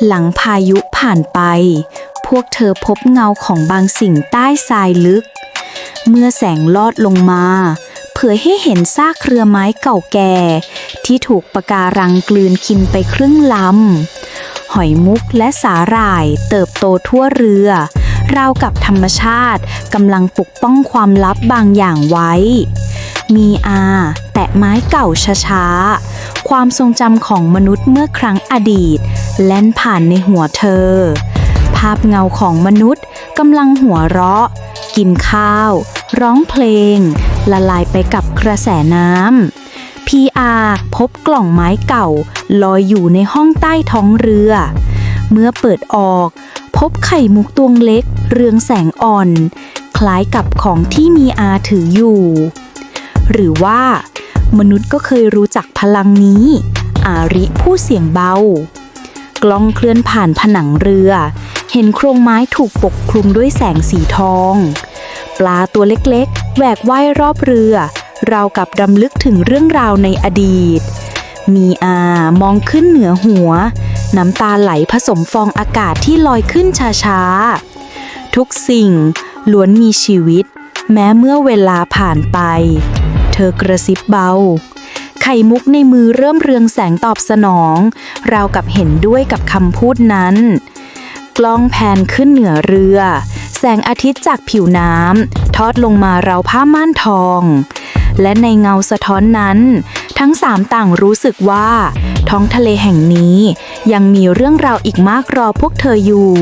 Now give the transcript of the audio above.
หลังพายุผ่านไป พวกเธอพบเงาของบางสิ่งใต้ทรายลึก เมื่อแสงลอดลงมาเผยให้เห็นซากเรือไม้เก่าแก่ ที่ถูกปะการังกลืนกินไปครึ่งลำ หอยมุกและสาหร่ายเติบโตทั่วเรือ ราวกับธรรมชาติกำลังปกป้องความลับบางอย่างไว้ มีอา แตะไม้เก่าช้าๆ ความทรงจำของมนุษย์เมื่อครั้งอดีต แล่นผ่านในหัวเธอ ภาพเงาของมนุษย์กำลังหัวเราะ กินข้าว ร้องเพลง ละลายไปกับกระแสน้ำพีอาพบกล่องไม้เก่า ลอยอยู่ในห้องใต้ท้องเรือ เมื่อเปิดออก พบไข่มุกตวงเล็ก เรืองแสงอ่อน คล้ายกับของที่มีอาถืออยู่ หรือว่า มนุษย์ก็เคยรู้จักพลังนี้ อาริผู้เสียงเบา กล้องเคลื่อนผ่านผนังเรือ เห็นโครงไม้ถูกปกคลุมด้วยแสงสีทอง ปลาตัวเล็กๆแหวกว่ายรอบเรือ เรากับรำลึกถึงเรื่องราวในอดีต มีอามองขึ้นเหนือหัว น้ำตาไหลผสมฟองอากาศที่ลอยขึ้นช้าๆทุกสิ่งล้วนมีชีวิต แม้เมื่อเวลาผ่านไป เธอกระซิบเบา ไข่มุกในมือเริ่มเรืองแสงตอบสนอง ราวกับเห็นด้วยกับคำพูดนั้น กล้องแพนขึ้นเหนือเรือ แสงอาทิตย์จากผิวน้ำทอดลงมาราวผ้าม่านทอง และในเงาสะท้อนนั้น ทั้งสามต่างรู้สึกว่า ท้องทะเลแห่งนี้ยังมีเรื่องราวอีกมากรอพวกเธออยู่